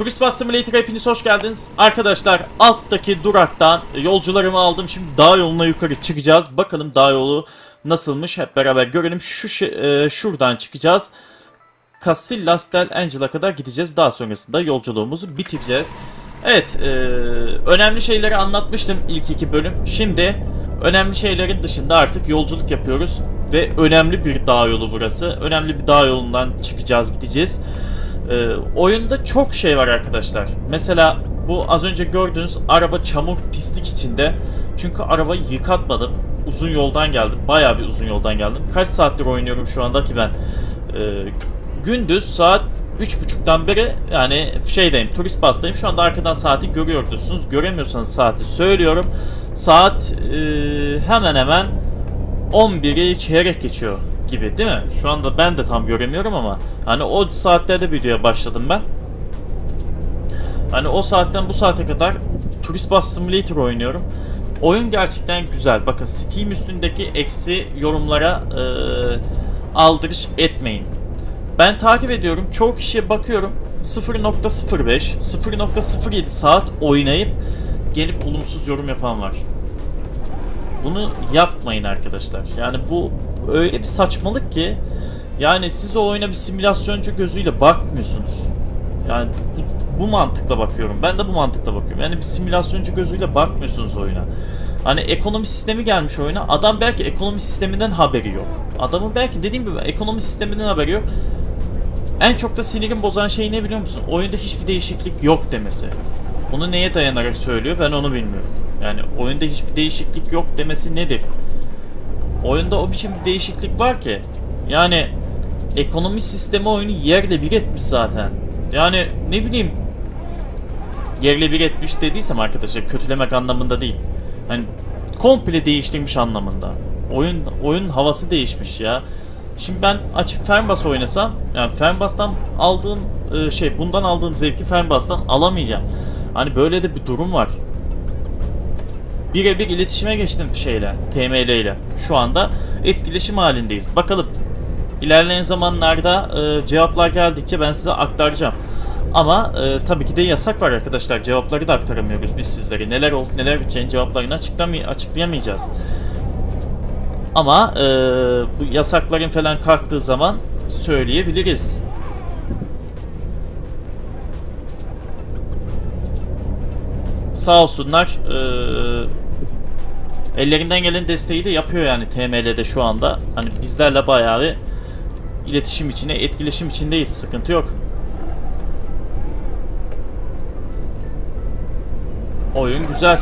Turist Bus Simulator'a hepiniz hoş geldiniz. Arkadaşlar alttaki duraktan yolcularımı aldım. Şimdi dağ yoluna yukarı çıkacağız. Bakalım dağ yolu nasılmış hep beraber görelim. Şu e, şuradan çıkacağız. Casillas del Angel'a kadar gideceğiz. Daha sonrasında yolculuğumuzu bitireceğiz. Evet, e, önemli şeyleri anlatmıştım ilk iki bölüm. Şimdi önemli şeylerin dışında artık yolculuk yapıyoruz. Ve önemli bir dağ yolu burası. Önemli bir dağ yolundan çıkacağız, gideceğiz. Ee, oyunda çok şey var arkadaşlar. Mesela bu az önce gördüğünüz araba çamur pislik içinde. Çünkü arabayı yıkatmadım. Uzun yoldan geldim. Bayağı bir uzun yoldan geldim. Kaç saattir oynuyorum şu anda ki ben? Ee, gündüz saat 3.30'dan beri yani şeydeyim turist bastayım. Şu anda arkadan saati görüyorsunuz. Göremiyorsanız saati söylüyorum. Saat e, hemen hemen 11'i çeyrek geçiyor gibi değil mi? Şu anda ben de tam göremiyorum ama hani o saatlerde videoya başladım ben. Hani o saatten bu saate kadar Turist Bus Simulator oynuyorum. Oyun gerçekten güzel. Bakın Steam üstündeki eksi yorumlara e, aldırış etmeyin. Ben takip ediyorum. Çoğu kişiye bakıyorum. 0.05, 0.07 saat oynayıp gelip olumsuz yorum yapan var. Bunu yapmayın arkadaşlar. Yani bu öyle bir saçmalık ki yani siz o oyuna bir simülasyoncu gözüyle bakmıyorsunuz. Yani bu, bu mantıkla bakıyorum. Ben de bu mantıkla bakıyorum. Yani bir simülasyoncu gözüyle bakmıyorsunuz oyuna. Hani ekonomi sistemi gelmiş oyuna. Adam belki ekonomi sisteminden haberi yok. Adamın belki dediğim gibi ekonomi sisteminden haberi yok. En çok da sinirim bozan şey ne biliyor musun? Oyunda hiçbir değişiklik yok demesi. Bunu neye dayanarak söylüyor ben onu bilmiyorum. Yani oyunda hiçbir değişiklik yok demesi nedir? Oyunda o biçim bir değişiklik var ki. Yani ekonomi sistemi oyunu yerle bir etmiş zaten. Yani ne bileyim yerle bir etmiş dediysem arkadaşlar kötülemek anlamında değil. Hani komple değiştirmiş anlamında. Oyun oyun havası değişmiş ya. Şimdi ben açıp Fernbus oynasam, yani Fernbus'tan aldığım e, şey, bundan aldığım zevki Fernbus'tan alamayacağım. Hani böyle de bir durum var. Birebir iletişime geçtim şeyle, TML ile. Şu anda etkileşim halindeyiz. Bakalım ilerleyen zamanlarda e, cevaplar geldikçe ben size aktaracağım. Ama e, tabii ki de yasak var arkadaşlar. Cevapları da aktaramıyoruz biz sizlere. Neler olup neler biteceğini cevaplarını açıklayamayacağız. Ama e, bu yasakların falan kalktığı zaman söyleyebiliriz. Sağ olsunlar. E, ellerinden gelen desteği de yapıyor yani TML'de şu anda. Hani bizlerle bayağı iletişim içine, etkileşim içindeyiz. Sıkıntı yok. Oyun güzel.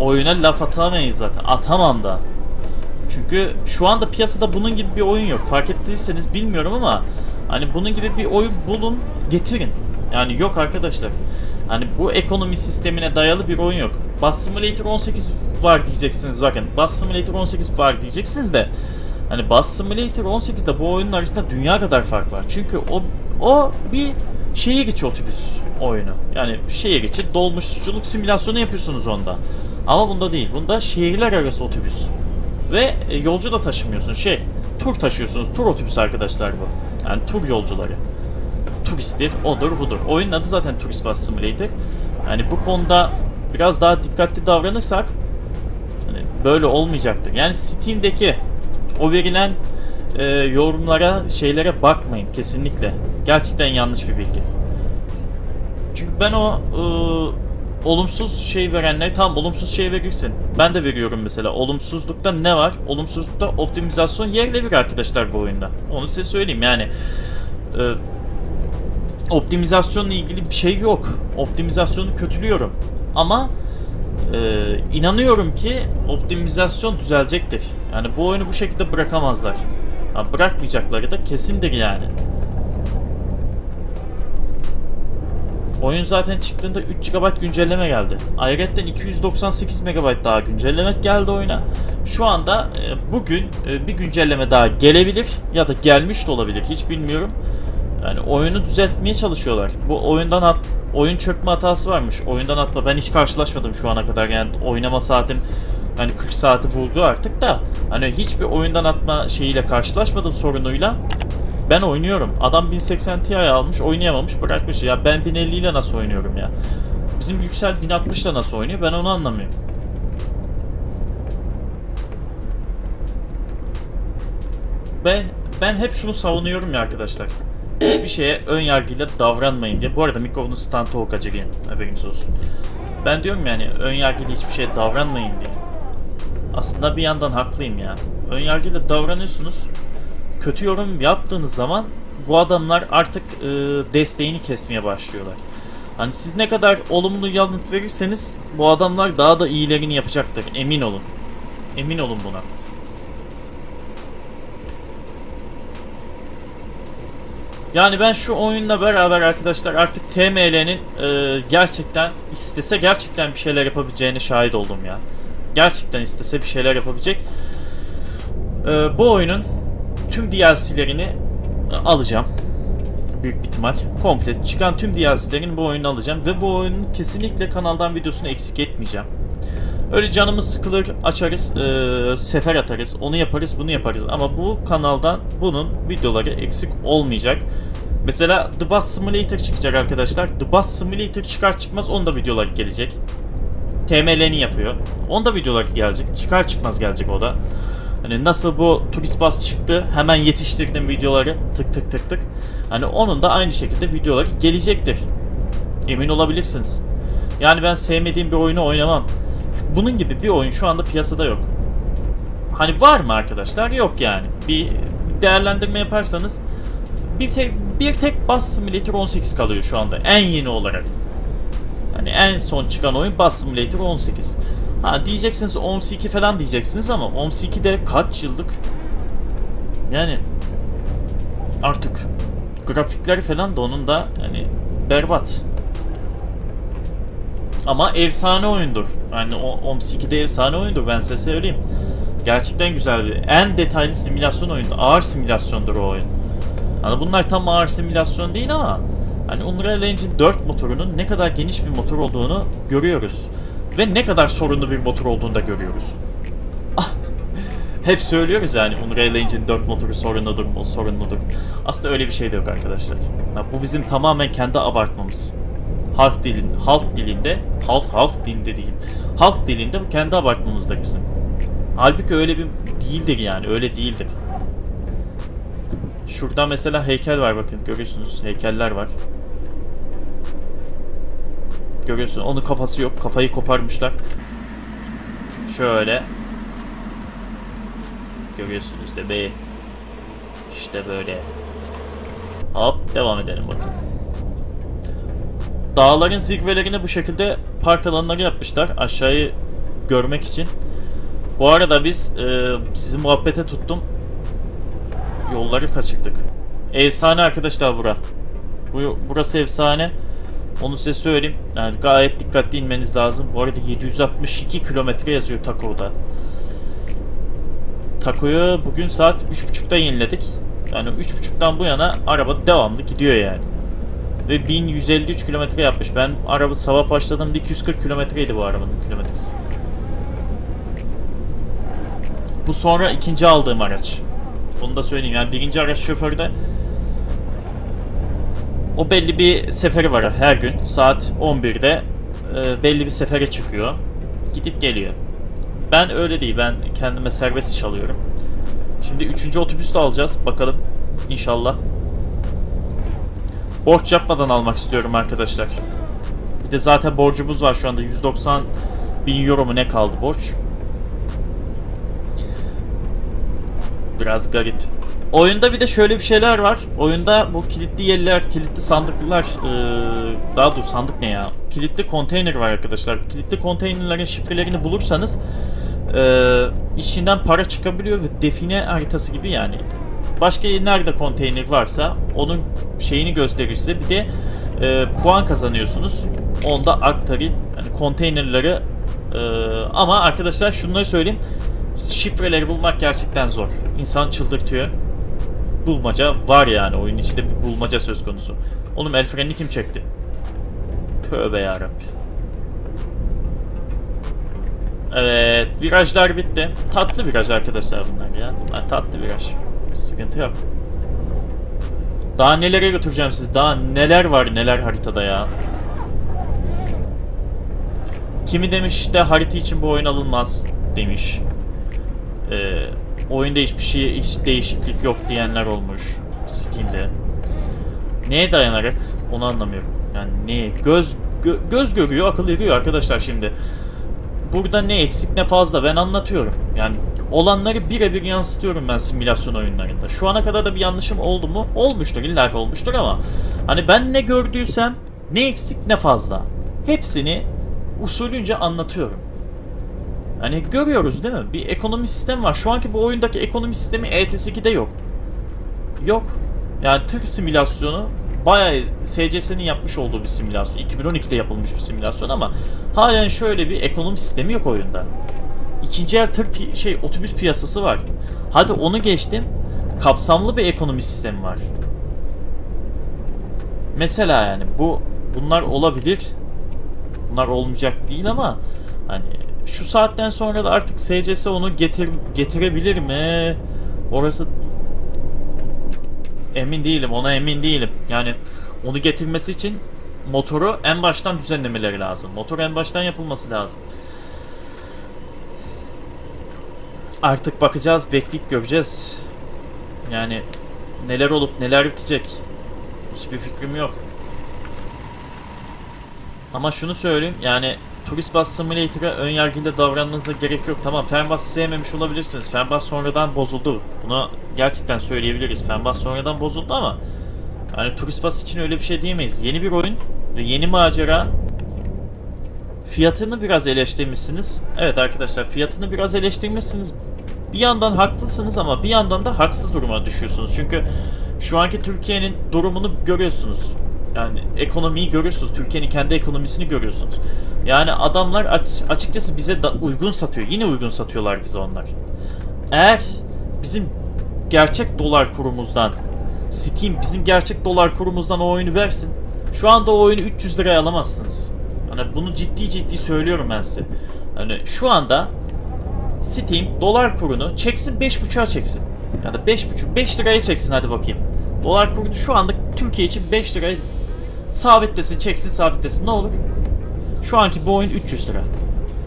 Oyuna laf atamayız zaten. Atamam da. Çünkü şu anda piyasada bunun gibi bir oyun yok. Fark ettiyseniz bilmiyorum ama hani bunun gibi bir oyun bulun, getirin. Yani yok arkadaşlar. Hani bu ekonomi sistemine dayalı bir oyun yok. Bus Simulator 18 var diyeceksiniz bakın. Bus Simulator 18 var diyeceksiniz de hani Bus Simulator 18'de bu oyunun arasında dünya kadar fark var. Çünkü o o bir şehir içi otobüs oyunu. Yani şehir içi dolmuşçuluk simülasyonu yapıyorsunuz onda. Ama bunda değil. Bunda şehirler arası otobüs. Ve e, yolcu da taşımıyorsunuz. Şey, tur taşıyorsunuz. Tur otobüsü arkadaşlar bu. Yani tur yolcuları. Turisttir, odur budur. Oyunun adı zaten Turist Bus Simulator. Yani bu konuda biraz daha dikkatli davranırsak hani böyle olmayacaktır. Yani Steam'deki o verilen e, yorumlara, şeylere bakmayın kesinlikle. Gerçekten yanlış bir bilgi. Çünkü ben o e, olumsuz şey verenler tam olumsuz şey verirsin. Ben de veriyorum mesela. Olumsuzlukta ne var? Olumsuzlukta optimizasyon yerle bir arkadaşlar bu oyunda. Onu size söyleyeyim yani. E, optimizasyonla ilgili bir şey yok. Optimizasyonu kötülüyorum. Ama e, inanıyorum ki optimizasyon düzelecektir. Yani bu oyunu bu şekilde bırakamazlar. Ha, bırakmayacakları da kesindir yani. Oyun zaten çıktığında 3 GB güncelleme geldi. Ayrıca 298 MB daha güncelleme geldi oyuna. Şu anda e, bugün e, bir güncelleme daha gelebilir ya da gelmiş de olabilir hiç bilmiyorum. Yani oyunu düzeltmeye çalışıyorlar. Bu oyundan at, oyun çökme hatası varmış. Oyundan atma. Ben hiç karşılaşmadım şu ana kadar. Yani oynama saatim hani 40 saati vurdu artık da hani hiçbir oyundan atma şeyiyle karşılaşmadım sorunuyla. Ben oynuyorum. Adam 1080 Ti almış, oynayamamış, bırakmış. Ya ben 1050 ile nasıl oynuyorum ya? Bizim Yüksel 1060 ile nasıl oynuyor? Ben onu anlamıyorum. Ve ben hep şunu savunuyorum ya arkadaşlar. Hiçbir şeye ön yargıyla davranmayın diye. Bu arada mikrofonun standı o kaçırayım. Haberiniz olsun. Ben diyorum yani ön yargıyla hiçbir şeye davranmayın diye. Aslında bir yandan haklıyım ya. Ön yargıyla davranıyorsunuz. Kötü yorum yaptığınız zaman bu adamlar artık e, desteğini kesmeye başlıyorlar. Hani siz ne kadar olumlu yanıt verirseniz bu adamlar daha da iyilerini yapacaktır. Emin olun. Emin olun buna. Yani ben şu oyunla beraber arkadaşlar artık TML'nin e, gerçekten istese gerçekten bir şeyler yapabileceğine şahit oldum ya. Gerçekten istese bir şeyler yapabilecek. E, bu oyunun tüm DLC'lerini e, alacağım. Büyük bir ihtimal. Komple çıkan tüm DLC'lerini bu oyunu alacağım. Ve bu oyunun kesinlikle kanaldan videosunu eksik etmeyeceğim. Öyle canımız sıkılır, açarız, e, sefer atarız, onu yaparız, bunu yaparız. Ama bu kanaldan bunun videoları eksik olmayacak. Mesela The Bus Simulator çıkacak arkadaşlar. The Bus Simulator çıkar çıkmaz onda videolar gelecek. TML'ni yapıyor. Onda videolar gelecek. Çıkar çıkmaz gelecek o da. Hani nasıl bu turist bus çıktı hemen yetiştirdim videoları tık tık tık tık. Hani onun da aynı şekilde videoları gelecektir. Emin olabilirsiniz. Yani ben sevmediğim bir oyunu oynamam. Bunun gibi bir oyun şu anda piyasada yok. Hani var mı arkadaşlar? Yok yani. Bir değerlendirme yaparsanız bir tek, bir tek Bus Simulator 18 kalıyor şu anda en yeni olarak. Hani en son çıkan oyun Bus Simulator 18. Ha diyeceksiniz 12 falan diyeceksiniz ama 12 de kaç yıllık? Yani artık grafikleri falan da onun da yani berbat. Ama efsane oyundur. Yani o 12'de efsane oyundur ben size söyleyeyim. Gerçekten güzel bir. En detaylı simülasyon oyunu. Ağır simülasyondur o oyun. Hani bunlar tam ağır simülasyon değil ama hani Unreal Engine 4 motorunun ne kadar geniş bir motor olduğunu görüyoruz. Ve ne kadar sorunlu bir motor olduğunu da görüyoruz. Hep söylüyoruz yani Unreal Engine 4 motoru sorunludur, sorunludur. Aslında öyle bir şey de yok arkadaşlar. Ya bu bizim tamamen kendi abartmamız. Halk dilin, halk dilinde, halk halk dilinde diyeyim. Halk dilinde bu kendi abartmamızdır bizim. Halbuki öyle bir değildir yani, öyle değildir. Şurada mesela heykel var bakın görüyorsunuz heykeller var. Görüyorsun onun kafası yok. Kafayı koparmışlar. Şöyle. Görüyorsunuz de be. İşte böyle. Hop devam edelim bakın. Dağların zirvelerine bu şekilde park alanları yapmışlar. Aşağıyı görmek için. Bu arada biz e, sizi muhabbete tuttum. Yolları kaçırdık. Efsane arkadaşlar bura. Bu, burası efsane. Onu size söyleyeyim. Yani gayet dikkatli inmeniz lazım. Bu arada 762 kilometre yazıyor Tako'da. Tako'yu bugün saat 3.30'da yeniledik. Yani 3.30'dan bu yana araba devamlı gidiyor yani. Ve 1153 kilometre yapmış. Ben araba sabah başladığımda 240 kilometreydi bu arabanın kilometresi. Bu sonra ikinci aldığım araç. Onu da söyleyeyim. Yani birinci araç şoförü de o belli bir seferi var her gün. Saat 11'de e, belli bir sefere çıkıyor. Gidip geliyor. Ben öyle değil. Ben kendime serbest çalıyorum. Şimdi 3. otobüs de alacağız. Bakalım. İnşallah. Borç yapmadan almak istiyorum arkadaşlar. Bir de zaten borcumuz var şu anda. 190 bin euro mu ne kaldı borç. Biraz garip. Oyunda bir de şöyle bir şeyler var. Oyunda bu kilitli yerler, kilitli sandıklar, ee, daha doğrusu sandık ne ya? Kilitli konteyner var arkadaşlar. Kilitli konteynerlerin şifrelerini bulursanız ee, içinden para çıkabiliyor ve define haritası gibi yani. Başka nerede konteyner varsa onun şeyini gösteriyor size. Bir de e, puan kazanıyorsunuz. Onda aktarayım. Yani konteynerleri e, ama arkadaşlar şunları söyleyeyim. Şifreleri bulmak gerçekten zor. İnsan çıldırtıyor bulmaca var yani. Oyun içinde bir bulmaca söz konusu. Oğlum el frenini kim çekti? Tövbe yarabbi. Evet, virajlar bitti. Tatlı viraj arkadaşlar bunlar ya. Bunlar tatlı viraj. Sıkıntı yok. Daha nelere götüreceğim siz? Daha neler var neler haritada ya. Kimi demiş de harita için bu oyun alınmaz demiş. Ee, oyunda hiçbir şey hiç değişiklik yok diyenler olmuş Steam'de. Neye dayanarak onu anlamıyorum. Yani neye? Göz gö göz görüyor, akıl görüyor arkadaşlar şimdi. Burada ne eksik ne fazla ben anlatıyorum. Yani olanları birebir yansıtıyorum ben simülasyon oyunlarında. Şu ana kadar da bir yanlışım oldu mu? Olmuştur, illa olmuştur ama hani ben ne gördüysem ne eksik ne fazla. Hepsini usulünce anlatıyorum. Hani görüyoruz değil mi? Bir ekonomi sistemi var. Şu anki bu oyundaki ekonomi sistemi ETS2'de yok. Yok. Yani tır simülasyonu bayağı SCS'nin yapmış olduğu bir simülasyon. 2012'de yapılmış bir simülasyon ama halen şöyle bir ekonomi sistemi yok oyunda. İkinci el tır şey otobüs piyasası var. Hadi onu geçtim. Kapsamlı bir ekonomi sistemi var. Mesela yani bu bunlar olabilir. Bunlar olmayacak değil ama hani şu saatten sonra da artık SCS onu getir getirebilir mi? Orası emin değilim. Ona emin değilim. Yani onu getirmesi için motoru en baştan düzenlemeleri lazım. Motor en baştan yapılması lazım. Artık bakacağız, bekleyip göreceğiz. Yani neler olup neler bitecek. Hiçbir fikrim yok. Ama şunu söyleyeyim yani Turist Bus Simulator'a ön yargıyla davranmanıza gerek yok. Tamam Fernbus'ı sevmemiş olabilirsiniz. Fernbus sonradan bozuldu. Bunu gerçekten söyleyebiliriz. Fernbus sonradan bozuldu ama yani Turist Bus için öyle bir şey diyemeyiz. Yeni bir oyun ve yeni macera fiyatını biraz eleştirmişsiniz. Evet arkadaşlar fiyatını biraz eleştirmişsiniz. Bir yandan haklısınız ama bir yandan da haksız duruma düşüyorsunuz. Çünkü şu anki Türkiye'nin durumunu görüyorsunuz. Yani ekonomiyi görüyorsunuz. Türkiye'nin kendi ekonomisini görüyorsunuz. Yani adamlar aç, açıkçası bize da uygun satıyor. Yine uygun satıyorlar bize onlar. Eğer bizim gerçek dolar kurumuzdan Steam bizim gerçek dolar kurumuzdan o oyunu versin. Şu anda o oyunu 300 liraya alamazsınız. Hani bunu ciddi ciddi söylüyorum ben size. Hani şu anda Steam dolar kurunu çeksin 5.5'a çeksin. Ya da 5.5 5 liraya çeksin hadi bakayım. Dolar kuru şu anda Türkiye için 5 liraya sabitlesin, çeksin, sabitlesin. Ne olur? Şu anki bu oyun 300 lira.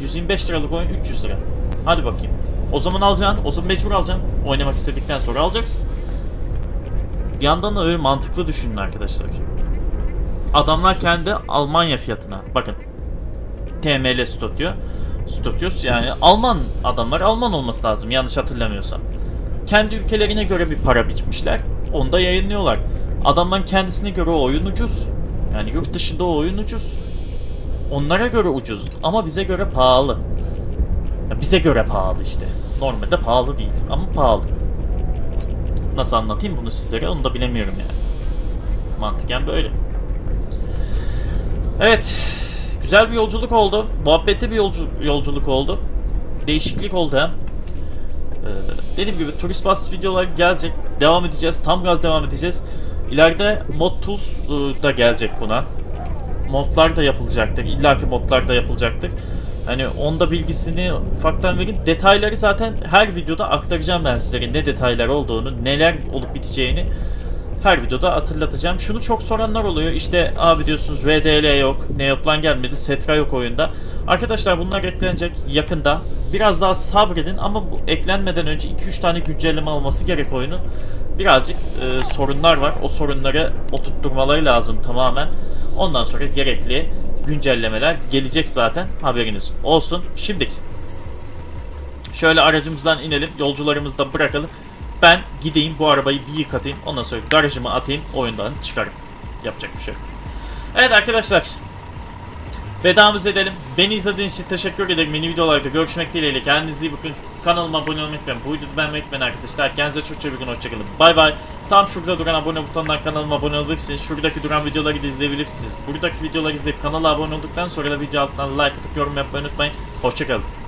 125 liralık oyun 300 lira. Hadi bakayım. O zaman alacaksın. O zaman mecbur alacaksın. Oynamak istedikten sonra alacaksın. Bir yandan da öyle mantıklı düşünün arkadaşlar. Adamlar kendi Almanya fiyatına. Bakın. TML Studio. Studios yani Alman adamlar Alman olması lazım yanlış hatırlamıyorsam. Kendi ülkelerine göre bir para biçmişler. Onu da yayınlıyorlar. Adamların kendisine göre o oyun ucuz. Yani yurt dışında oyun ucuz. Onlara göre ucuz ama bize göre pahalı. Ya bize göre pahalı işte. Normalde pahalı değil ama pahalı. Nasıl anlatayım bunu sizlere onu da bilemiyorum yani. Mantıken böyle. Evet. Güzel bir yolculuk oldu. Muhabbette bir yolcu, yolculuk oldu. Değişiklik oldu hem. Ee, dediğim gibi turist bus videolar gelecek. Devam edeceğiz. Tam gaz devam edeceğiz. İleride mod tools ıı, da gelecek buna. Modlar da yapılacaktır. İlla ki modlar da yapılacaktır. Hani onda bilgisini ufaktan verin. Detayları zaten her videoda aktaracağım ben sizlere. Ne detaylar olduğunu, neler olup biteceğini her videoda hatırlatacağım. Şunu çok soranlar oluyor. İşte abi diyorsunuz VDL yok, Neoplan gelmedi, Setra yok oyunda. Arkadaşlar bunlar eklenecek yakında. Biraz daha sabredin ama bu eklenmeden önce 2-3 tane güncelleme alması gerek oyunun. Birazcık e, sorunlar var. O sorunları oturtturmaları lazım tamamen. Ondan sonra gerekli güncellemeler gelecek zaten. Haberiniz olsun. Şimdik. Şöyle aracımızdan inelim. Yolcularımızı da bırakalım. Ben gideyim bu arabayı bir yıkatayım. Ondan sonra garajıma atayım. Oyundan çıkarım. Yapacak bir şey yok. Evet arkadaşlar. Vedamız edelim. Beni izlediğiniz için teşekkür ederim. Yeni videolarda görüşmek dileğiyle. Kendinize iyi bakın. Kanalıma abone olmayı unutmayın. Bu videoda beğenmeyi unutmayın arkadaşlar. Kendinize çok çok iyi bakın. Hoşçakalın. Bay bay. Tam şurada duran abone butonundan kanalıma abone olabilirsiniz. Şuradaki duran videoları da izleyebilirsiniz. Buradaki videoları izleyip kanala abone olduktan sonra da video altına like atıp yorum yapmayı unutmayın. Hoşçakalın.